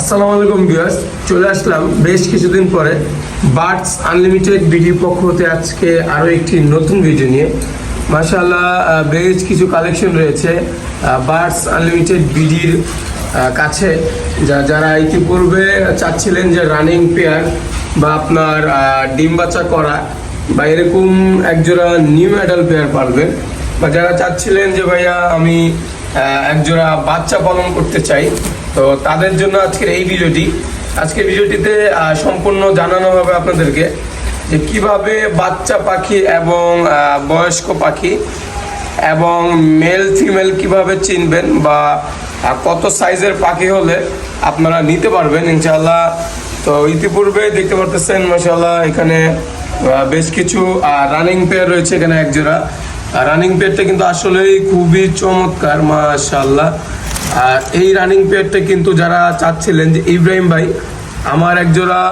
আসসালামু আলাইকুম ভিউয়ার্স চলে আসলাম বেশ কিছুদিন পরে বার্ডস আনলিমিটেড ভিডিও পক্ষ হতে আজকে আরও একটি নতুন ভিডিও নিয়ে। মাশাআল্লাহ আহ, বেশ কিছু কালেকশন রয়েছে বার্ডস আনলিমিটেড বিডির কাছে যা যারা ইতিপূর্বে চাচ্ছিলেন যে রানিং পেয়ার বা আপনার ডিম বাচ্চা করা বা এরকম একজোড়া নিউ অ্যাডাল্ট পেয়ার পারবেন বা যারা চাচ্ছিলেন যে ভাইয়া আমি একজোড়া বাচ্চা পালন করতে চাই তো তাদের জন্য আজকের এই ভিডিওটি, আজকের ভিডিওটিতে সম্পূর্ণ জানানো হবে আপনাদেরকে যে কীভাবে বাচ্চা পাখি এবং বয়স্ক পাখি এবং মেল ফিমেল কীভাবে চিনবেন বা কত সাইজের পাখি হলে আপনারা নিতে পারবেন ইনশাল্লাহ তো ইতিপূর্বে দেখতে পারতেছেন মাসাল্লাহ এখানে বেশ কিছু রানিং পেয়ার রয়েছে এখানে এক জোড়া রানিং পেয়ারটা কিন্তু আসলেই খুবই চমৎকার মাশাল্লাহ এই রানিং পেয়ারটা কিন্তু যারা চাচ্ছিলেন যে ইব্রাহিম ভাই, আমার একজোড়া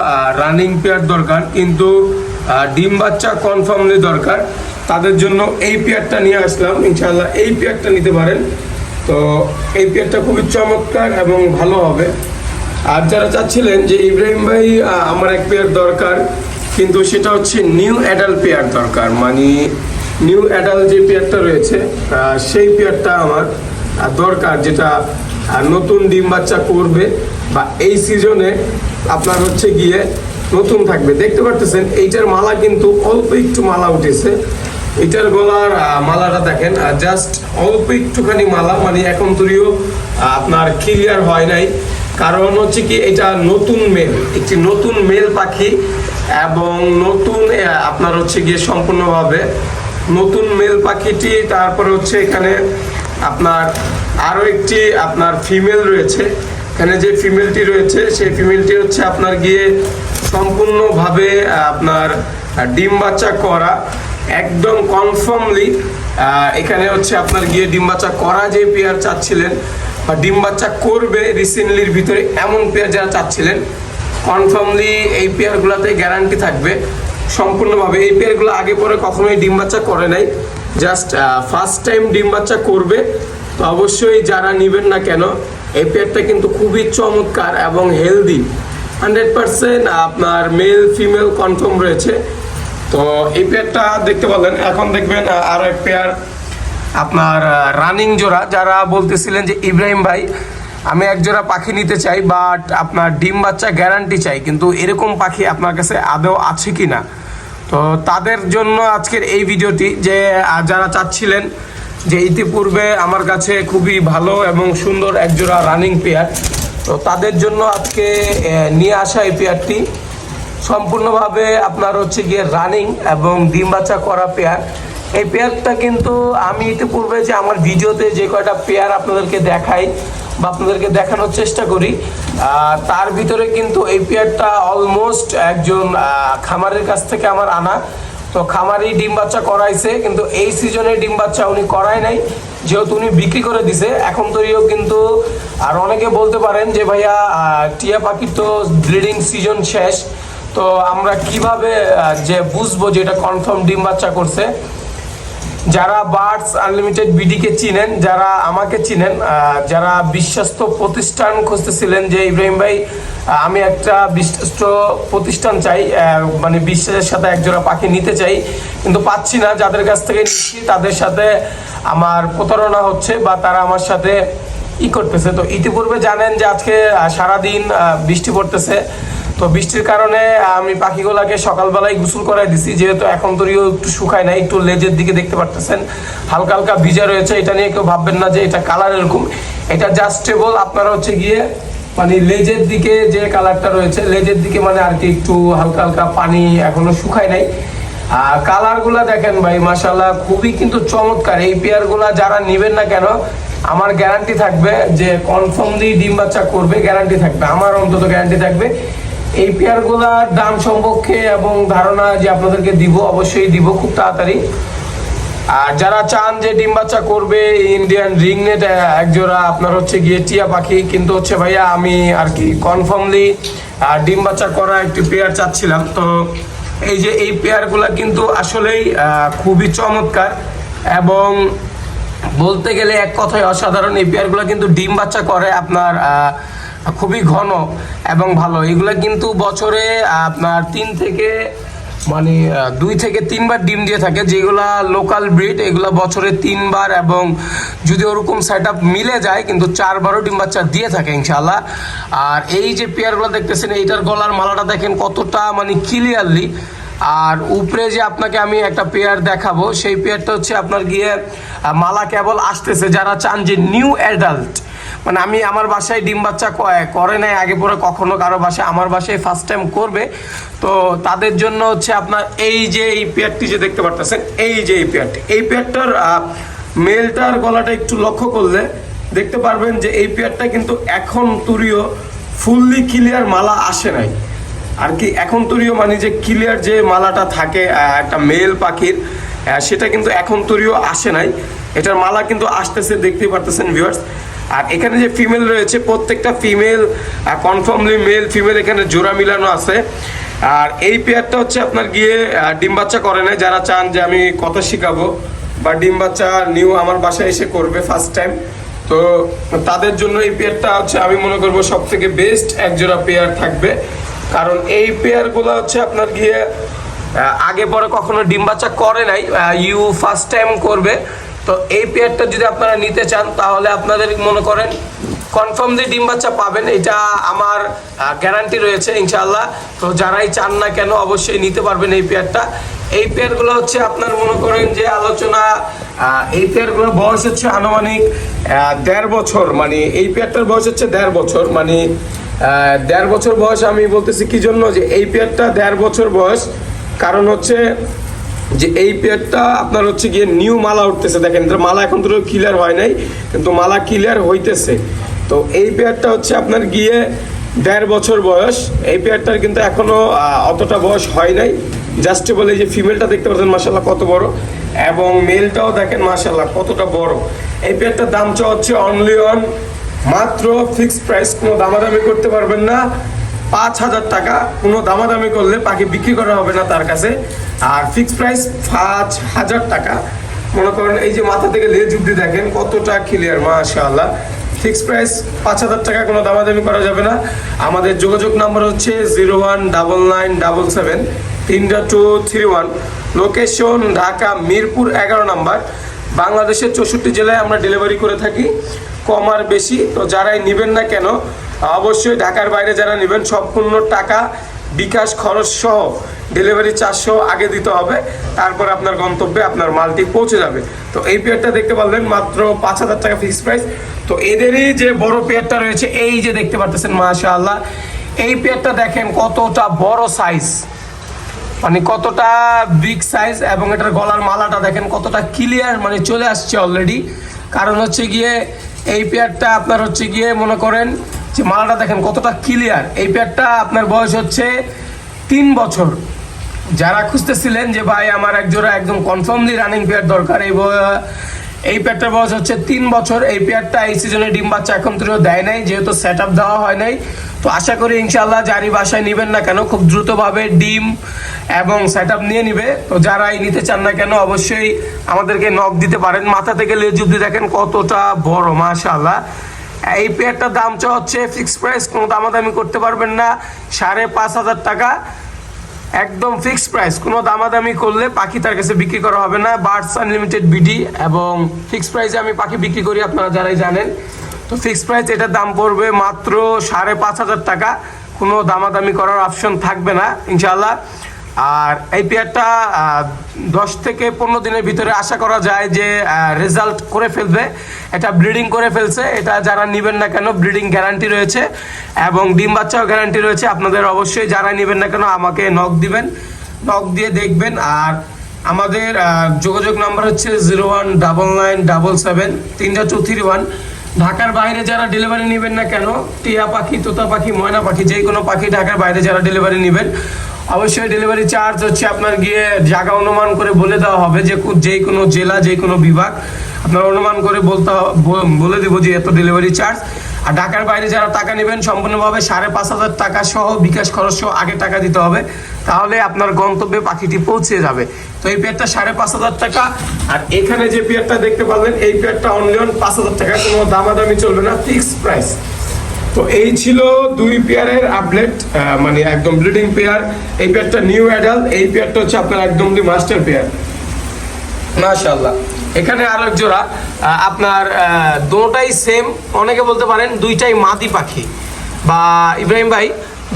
রানিং পেয়ার দরকার, কিন্তু ডিম বাচ্চা কনফার্মলি দরকার। তাদের জন্য এই পেয়ারটা নিয়ে আসলাম। ইনশাল্লাহ এই পেয়ারটা নিতে পারেন। তো এই পেয়ারটা খুবই চমৎকার এবং ভালো হবে। আর যারা চাচ্ছিলেন যে ইব্রাহিম ভাই আমার এক পেয়ার দরকার, কিন্তু সেটা হচ্ছে নিউ অ্যাডাল্ট পেয়ার দরকার। মানে নিউ অ্যাডাল্ট যে পেয়ারটা রয়েছে সেই পেয়ারটা আমার। দরকার যেটা নতুন ডিম বাচ্চা করবে, বা এই সিজনে আপনার হচ্ছে গিয়ে নতুন থাকবে। দেখতে পারতেছেন, এইটার মালা কিন্তু অল্প একটু মালা উঠেছে। এটার গলার মালাটা দেখেন জাস্ট অল্প একটুখানি মালা মানে এখন তরিও আপনার ক্লিয়ার হয় নাই। কারণ হচ্ছে কি, এটা নতুন মেল, একটি নতুন মেল পাখি, এবং নতুন আপনার হচ্ছে গিয়ে সম্পূর্ণভাবে নতুন মেল পাখিটি, তারপর হচ্ছে এখানে আপনার আরও একটি আপনার ফিমেল রয়েছে। এখানে যে ফিমেলটি রয়েছে, সেই ফিমেলটি হচ্ছে আপনার গিয়ে সম্পূর্ণভাবে আপনার ডিম বাচ্চা করা। একদম কনফার্মলি এখানে হচ্ছে আপনার গিয়ে ডিম বাচ্চা করা যে পেয়ার চাচ্ছিলেন, বা ডিম বাচ্চা করবে রিসেন্টলির ভিতরে এমন পেয়ার যারা চাচ্ছিলেন কনফার্মলি এই পেয়ারগুলোতে গ্যারান্টি থাকবে। সম্পূর্ণভাবে এই পেয়ারগুলো আগে পরে কখনোই ডিম বাচ্চা করে নাই। জাস্ট ফার্স্ট টাইম ডিম বাচ্চা করবে তো অবশ্যই যারা নেবেন না কেন, এই পেয়ারটা কিন্তু খুবই চমৎকার এবং হেলদি হান্ড্রেড পার্সেন্ট আপনার মেল ফিমেল কনফার্ম রয়েছে। তো এই পেয়ারটা দেখতে পাবেন এখন দেখবেন আরও আরও এক পেয়ার আপনার রানিং জোড়া। যারা বলতেছিলেন যে ইব্রাহিম ভাই, আমি এক জোড়া পাখি নিতে চাই বাট আপনার ডিম বাচ্চা গ্যারান্টি চাই, কিন্তু এরকম পাখি আপনার কাছে আদৌ আছে কি না তো তাদের জন্য আজকের এই ভিডিওটি যে যারা চাচ্ছিলেন যে ইতিপূর্বে আমার কাছে খুবই ভালো এবং সুন্দর একজোড়া রানিং পেয়ার, তো তাদের জন্য আজকে নিয়ে আসা এই পেয়ারটি। সম্পূর্ণভাবে আপনার হচ্ছে গিয়ে রানিং এবং ডিম বাচ্চা করা পেয়ার। এই পেয়ারটা কিন্তু আমি ইতিপূর্বে যে আমার ভিডিওতে যে কয়টা পেয়ার আপনাদেরকে দেখাই বা আপনাদেরকে দেখানোর চেষ্টা করি। তার ভিতরে কিন্তু এই পেয়ারটা অলমোস্ট একজন খামারের কাছ থেকে আমার আনা। তো খামারি ডিম বাচ্চা করাইছে, কিন্তু এই সিজনে ডিম বাচ্চা উনি করায় নাই, যেহেতু উনি বিক্রি করে দিছে। এখন তৈরিও কিন্তু, আর অনেকে বলতে পারেন যে, ভাইয়া টিয়া পাখির তো ব্রিডিং সিজন শেষ। তো আমরা কীভাবে যে বুঝব যে এটা কনফার্ম ডিম বাচ্চা করছে? যারা বার্ডস আনলিমিটেড বিডিকে চিনেন, যারা আমাকে চিনেন যারা বিশ্বস্ত প্রতিষ্ঠান খুঁজতেছিলেন যে ইব্রাহিম ভাই আমি একটা বিশ্বস্ত প্রতিষ্ঠান চাই মানে বিশ্বাসের সাথে একজোড়া পাখি নিতে চাই, কিন্তু পাচ্ছি না। যাদের কাছ থেকে নিচ্ছি, তাদের সাথে আমার প্রতারণা হচ্ছে বা তারা আমার সাথে ই করতেছে। তো ইতিপূর্বে জানেন যে আজকে সারাদিন বৃষ্টি পড়তেছে। তো বৃষ্টির কারণে আমি পাখিগুলাকে সকালবেলায় গোসল করাই দিছি, যেহেতু এখন তরিও একটু শুকায় নাই, একটু লেজের দিকে দেখতে পারতেছেন। হালকা হালকা ভিজা রয়েছে, এটা নিয়ে কেউ ভাববেন না যে এটা কালার এরকম। এটা জাস্টেবল আপনারা হচ্ছে গিয়ে মানে লেজের দিকে যে কালারটা রয়েছে, লেজের দিকে মানে আর কি একটু হালকা হালকা পানি এখনও শুকায় নাই। আর কালারগুলা দেখেন ভাই মাশাল্লাহ খুবই কিন্তু চমৎকার। এই পেয়ারগুলা যারা নেবেন না কেন, আমার গ্যারান্টি থাকবে যে কনফার্মলি ডিম বাচ্চা করবে গ্যারান্টি থাকবে। আমার অন্তত গ্যারান্টি থাকবে এই পেয়ারগুলার দাম সম্পর্কে এবং ধারণা যে আপনাদেরকে দিব, অবশ্যই দিব খুব তাড়াতাড়ি। আর যারা চান যে ডিম বাচ্চা করবে, ইন্ডিয়ান রিংনেট একজোড়া, আপনার হচ্ছে গিয়ে টিয়া পাখি, কিন্তু হচ্ছে ভাইয়া আমি আর কি কনফার্মলি ডিম বাচ্চা করা একটি পেয়ার চাচ্ছিলাম। তো এই যে এই পেয়ারগুলা কিন্তু আসলেই খুবই চমৎকার এবং বলতে গেলে এক কথায় অসাধারণ এই পেয়ারগুলো কিন্তু ডিম বাচ্চা করে আপনার খুবই ঘন এবং ভালো। এগুলো কিন্তু বছরে আপনার তিন থেকে মানে দুই থেকে তিনবার ডিম দিয়ে থাকে। যেগুলা লোকাল ব্রিড এগুলা বছরে তিনবার এবং যদি ওরকম সেট মিলে যায়, কিন্তু চারবারও ডিম বাচ্চা দিয়ে থাকে ইনশাল্লাহ আর এই যে পেয়ারগুলো দেখতেছেন, এইটার গলার মালাটা দেখেন কতটা মানে ক্লিয়ারলি আর উপরে যে আপনাকে আমি একটা পেয়ার দেখাবো, সেই পেয়ারটা হচ্ছে আপনার গিয়ে মালা কেবল আসতেছে। যারা চান যে নিউ অ্যাডাল্ট মানে আমি আমার বাসায় ডিম বাচ্চা করে নাই, আগে পরে কখনো কারও বাসায়, আমার বাসায় ফার্স্ট টাইম করবে। তো তাদের জন্য হচ্ছে আপনার এই যে এই পেয়ারটি যে দেখতে পারতেছেন, এই যে এই পেয়ারটি এই পেয়ারটার মেলটার গলাটা একটু লক্ষ্য করলে দেখতে পারবেন যে এই পেয়ারটা কিন্তু এখন তুরিও ফুললি ক্লিয়ার মালা আসে নাই। আর কি, এখন তৈরিও মানে যে ক্লিয়ার যে মালাটা থাকে একটা মেল পাখির সেটা কিন্তু এখন তৈরিও আসে নাই। এটার মালা কিন্তু আসতেছে, দেখতেই পারতেছেন ভিউয়ার্স আর এখানে যে ফিমেল রয়েছে, প্রত্যেকটা ফিমেল কনফার্মলি মেল ফিমেল এখানে জোড়া মিলানো আছে। আর এই পেয়ারটা হচ্ছে আপনার গিয়ে ডিম বাচ্চা করে না যারা চান যে আমি কথা শিখাবো, বা ডিম বাচ্চা নিউ আমার বাসায় এসে করবে ফার্স্ট টাইম তো তাদের জন্য এই পেয়ারটা হচ্ছে, আমি মনে করব সব থেকে বেস্ট একজোড়া পেয়ার থাকবে। কারণ এই পেয়ারগুলো হচ্ছে আপনার গিয়ে আগে পরে কখনো ডিম বাচ্চা করে নাই ইউ ফার্স্ট টাইম করবে। তো এই পেয়ারটা যদি আপনারা নিতে চান, তাহলে আপনাদের মনে করেন কনফার্মলি ডিম বাচ্চা পাবেন, এটা আমার গ্যারান্টি রয়েছে ইনশাল্লাহ তো যারাই চান না কেন, অবশ্যই নিতে পারবেন এই পেয়ারটা এই পেয়ারগুলো হচ্ছে আপনার মনে করেন যে আলোচনা এই পেয়ারগুলোর বয়স হচ্ছে আনুমানিক দেড় বছর মানে এই পেয়ারটার বয়স হচ্ছে দেড় বছর মানে দেড় বছর বয়স আমি বলতেছি কি জন্য যে এই পেয়ারটা দেড় বছর বয়স? কারণ হচ্ছে যে এই পেয়ারটা আপনার হচ্ছে গিয়ে নিউ মালা উঠতেছে। দেখেন মালা এখন তো ক্লিয়ার হয় নাই কিন্তু মালা ক্লিয়ার হইতেছে। তো এই পেয়ারটা হচ্ছে আপনার গিয়ে দেড় বছর বয়স। এই পেয়ারটার কিন্তু এখনও আহ, অতটা বয়স হয় নাই। জাস্ট বলে যে ফিমেলটা দেখতে পাচ্ছেন মাসাল্লাহ কত বড়। এবং মেলটাও দেখেন মাসাল্লাহ কতটা বড়। এই পেয়ারটার দাম চা হচ্ছে অনলি অন মাত্র ফিক্সড প্রাইস কোনো দামাদামি করতে পারবেন না। পাঁচ হাজার টাকা কোনো দামাদামি করলে পাখি বিক্রি করা হবে না তার কাছে। আর ফিক্সড প্রাইস পাঁচ হাজার টাকা। মনে করেন এই যে মাথা থেকে লেজ অব্দি দেখেন কতটা ক্লিয়ার মাশাআল্লাহ। ফিক্সড প্রাইস পাঁচ হাজার টাকা কোনো দামাদামি করা যাবে না। আমাদের যোগাযোগ নাম্বার হচ্ছে zero one double nine double seven, তিনটা two three one. Location Dhaka Mirpur এগারো নাম্বার। বাংলাদেশের চৌষট্টি জেলায় আমরা ডেলিভারি করে থাকি। কম আর বেশি, তো যারাই নেবেন না কেন, অবশ্যই ঢাকার বাইরে যারা নেবেন, সম্পূর্ণ টাকা বিকাশ খরচ সহ ডেলিভারি সহ আগে দিতে হবে, তারপর আপনার গন্তব্যে আপনার মালটি পৌঁছে যাবে। তো এই পেয়ারটা দেখতে পারলেন, মাত্র পাঁচ হাজার টাকা ফিক্সড প্রাইস তো এদেরই যে বড় পেয়ারটা রয়েছে, এই যে দেখতে পারতেছেন, মাশাআল্লাহ। এই পেয়ারটা দেখেন কতটা বড় সাইজ মানে কতটা বিগ সাইজ এবং এটার গলার মালাটা দেখেন কতটা ক্লিয়ার মানে চলে আসছে অলরেডি কারণ হচ্ছে গিয়ে এই পেয়ারটা আপনার হচ্ছে গিয়ে মনে করেন যে মালাটা দেখেন কতটা ক্লিয়ার এই পেয়ারটা আপনার বয়স হচ্ছে তিন বছর। যারা খুঁজতেছিলেন যে ভাই আমার একজোড়া একদম কনফার্মলি রানিং পেয়ার দরকার, এই এই পেয়ারটার বয়স হচ্ছে তিন বছর। এই পেয়ারটা এই সিজনে ডিম বাচ্চা এখন তুইও দেয় নাই, যেহেতু সেট আপ দেওয়া হয় নাই। তো আশা করি ইনশাল্লাহ যারই বাসায় নেবেন না কেন, খুব দ্রুতভাবে ডিম এবং সেট আপ নিয়ে নিবে। তো যারাই নিতে চান না কেন, অবশ্যই আমাদেরকে নক দিতে পারেন। মাথা থেকে লেজ অব্দি দেখেন কতটা বড় মাশাল্লাহ এই পেয়ারটার দাম চা হচ্ছে ফিক্স প্রাইস কোনো দামাদামি করতে পারবেন না। সাড়ে পাঁচ হাজার টাকা। একদম ফিক্স প্রাইস কোনো দামাদামি করলে পাখি তার কাছে বিক্রি করা হবে না। বার্ডস আনলিমিটেড বিডি এবং ফিক্স প্রাইসে আমি পাখি বিক্রি করি, আপনারা যারাই জানেন। তো ফিক্স প্রাইস এটার দাম পড়বে মাত্র সাড়ে পাঁচ হাজার টাকা। কোনো দামাদামি করার অপশন থাকবে না ইনশাল্লাহ আর এই পেয়ারটা দশ থেকে পনেরো দিনের ভিতরে আশা করা যায় যে রেজাল্ট করে ফেলবে। এটা ব্রিডিং করে ফেলছে। এটা যারা নেবেন না কেন ব্রিডিং গ্যারান্টি রয়েছে এবং ডিম বাচ্চাও গ্যারান্টি রয়েছে। আপনাদের অবশ্যই যারা নেবেন না কেন, আমাকে নক দিবেন নক দিয়ে দেখবেন। আর আমাদের যোগাযোগ নাম্বার হচ্ছে zero one double nine double seven তিনটা টু থ্রি ওয়ান ঢাকার বাইরে যারা ডেলিভারি নেবেন না কেন, টিয়া পাখি, তোতা পাখি, ময়না পাখি যে কোনো পাখি ঢাকার বাইরে যারা ডেলিভারি নেবেন অবশ্যই ডেলিভারি চার্জ হচ্ছে আপনার গিয়ে জায়গা অনুমান করে বলে দেওয়া হবে যে যে কোনো জেলা, যে কোনো বিভাগ আপনার অনুমান করে বলতে বলে দেবো যে এত ডেলিভারি চার্জ আর ঢাকার বাইরে যারা টাকা নেবেন, সম্পূর্ণভাবে সাড়ে পাঁচ হাজার টাকা সহ বিকাশ খরচ সহ আগে টাকা দিতে হবে। তাহলে আপনার গন্তব্যে পাখিটি পৌঁছে যাবে। তো এই পেয়ারটা সাড়ে পাঁচ হাজার টাকা। আর এখানে যে পেয়ারটা দেখতে পারলেন, এই পেয়ারটা অনলি অন পাঁচ হাজার টাকা। কোনো দামাদামি চলবে না ফিক্সড প্রাইস তো এই ছিল দুই পেয়ারের আপডেট মানে একদম ব্রিডিং পেয়ার এই পেয়ারটা নিউ অ্যাডাল্ট এই পেয়ারটা হচ্ছে আপনার একদম মাস্টার পেয়ার মাশাল্লাহ এখানে আরও এক জোড়া আপনার দুটাই সেম অনেকে বলতে পারেন দুইটাই মাদি পাখি। বা ইব্রাহিম ভাই,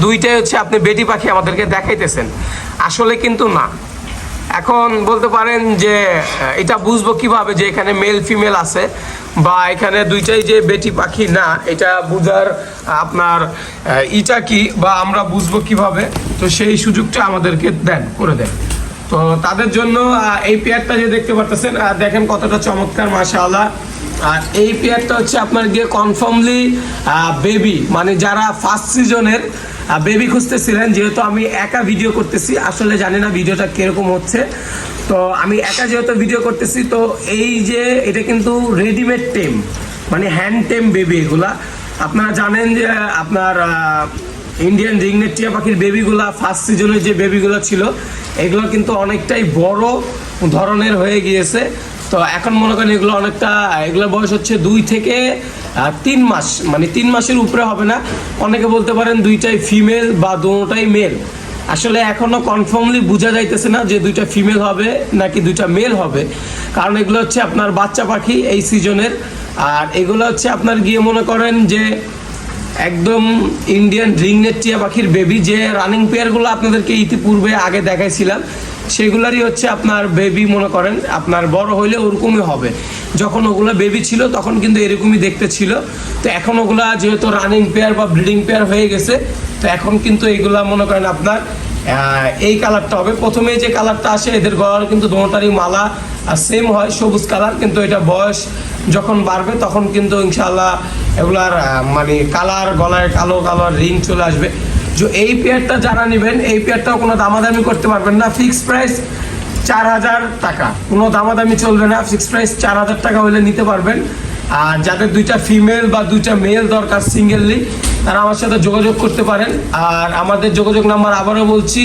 দুইটাই হচ্ছে আপনি বেটি পাখি আমাদেরকে দেখাইতেছেন। আসলে কিন্তু না। এখন বলতে পারেন যে এটা বুঝব কীভাবে যে এখানে মেল ফিমেল আছে, বা এখানে দুইটাই যে বেটি পাখি না, এটা বুঝার আপনার ইটা কি, বা আমরা বুঝব কীভাবে, তো সেই সুযোগটা আমাদেরকে দেন, করে দেন। তো তাদের জন্য এই পেয়ারটা যে দেখতে পারতেছেন দেখেন কতটা চমৎকার, মাশাআল্লাহ। আর এই পেয়ারটা হচ্ছে আপনার গিয়ে কনফার্মলি বেবি মানে যারা ফার্স্ট সিজনের বেবি খুঁজতেছিলেন, যেহেতু আমি একা ভিডিও করতেছি, আসলে জানি না ভিডিওটা কীরকম হচ্ছে। তো আমি একা যেহেতু ভিডিও করতেছি, তো এই যে এটা কিন্তু রেডিমেড টেম মানে হ্যান্ড টেম বেবি এগুলা। আপনারা জানেন যে, আপনার ইন্ডিয়ান রিংনেট টিয়া পাখির বেবিগুলা ফার্স্ট সিজনের যে বেবিগুলো ছিল, এগুলো কিন্তু অনেকটাই বড় ধরনের হয়ে গিয়েছে। তো এখন মনে করেন এগুলো অনেকটা, এগুলোর বয়স হচ্ছে দুই থেকে তিন মাস। মানে তিন মাসের উপরে হবে না। অনেকে বলতে পারেন দুইটাই ফিমেল বা দুটোটাই মেল আসলে এখনও কনফার্মলি বোঝা যাইতেছে না যে দুইটা ফিমেল হবে নাকি দুইটা মেল হবে। কারণ এগুলো হচ্ছে আপনার বাচ্চা পাখি এই সিজনের। আর এগুলো হচ্ছে আপনার গিয়ে মনে করেন যে একদম ইন্ডিয়ান রিংনেট টিয়া পাখির বেবি যে রানিং পেয়ারগুলো আপনাদেরকে ইতিপূর্বে আগে দেখাইছিলাম। সেগুলারই হচ্ছে আপনার বেবি মনে করেন, আপনার বড় হইলে ওরকমই হবে। যখন ওগুলো বেবি ছিল, তখন কিন্তু এরকমই দেখতে ছিল। তো এখন ওগুলা যেহেতু রানিং পেয়ার বা ব্রিডিং পেয়ার হয়ে গেছে, তো এখন কিন্তু এগুলা মনে করেন আপনার এই কালারটা হবে। প্রথমে যে কালারটা আসে, এদের গলার কিন্তু দোনোটারই মালা সেম হয়, সবুজ কালার কিন্তু এটা বয়স যখন বাড়বে, তখন কিন্তু ইনশাল্লাহ এগুলার মানে কালার গলায় কালো কালার রিং চলে আসবে। যে এই পেয়ারটা যারা নেবেন, এই পেয়ারটাও কোনো দামাদামি করতে পারবেন না। ফিক্স প্রাইস চার হাজার টাকা। কোনো দামাদামি চলবে না। ফিক্স প্রাইস চার হাজার টাকা হলে নিতে পারবেন। আর যাদের দুইটা ফিমেল বা দুইটা মেল দরকার সিঙ্গেললি তারা আমার সাথে যোগাযোগ করতে পারেন। আর আমাদের যোগাযোগ নাম্বার আবারও বলছি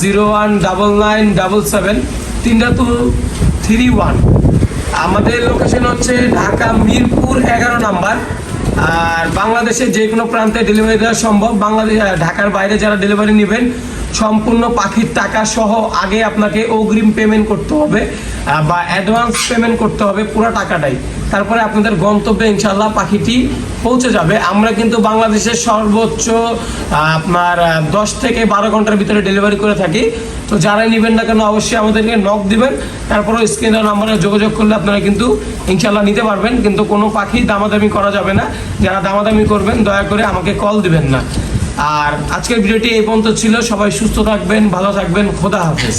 zero one double nine double seven, তিনটা টু থ্রি ওয়ান। আমাদের লোকেশন হচ্ছে ঢাকা মিরপুর এগারো নাম্বার। আর বাংলাদেশে যে কোনো প্রান্তে ডেলিভারি দেওয়া সম্ভব। বাংলাদেশ ঢাকার বাইরে যারা ডেলিভারি নেবেন সম্পূর্ণ পাখির টাকা সহ আগে আপনাকে অগ্রিম পেমেন্ট করতে হবে বা অ্যাডভান্স পেমেন্ট করতে হবে পুরো টাকাটাই। তারপরে আপনাদের গন্তব্যে ইনশাল্লাহ পাখিটি পৌঁছে যাবে। আমরা কিন্তু বাংলাদেশের সর্বোচ্চ আপনার দশ থেকে বারো ঘণ্টার ভিতরে ডেলিভারি করে থাকি। তো যারাই নেবেন না কেন অবশ্যই আমাদেরকে নক দিবেন। তারপরে স্ক্রিনে নাম্বারে যোগাযোগ করলে আপনারা কিন্তু ইনশাল্লাহ নিতে পারবেন। কিন্তু কোনো পাখি দামাদামি করা যাবে না। যারা দামাদামি করবেন, দয়া করে আমাকে কল দিবেন না। আর আজকের ভিডিওটি এই পর্যন্ত ছিল। সবাই সুস্থ থাকবেন ভালো থাকবেন। খোদা হাফেজ।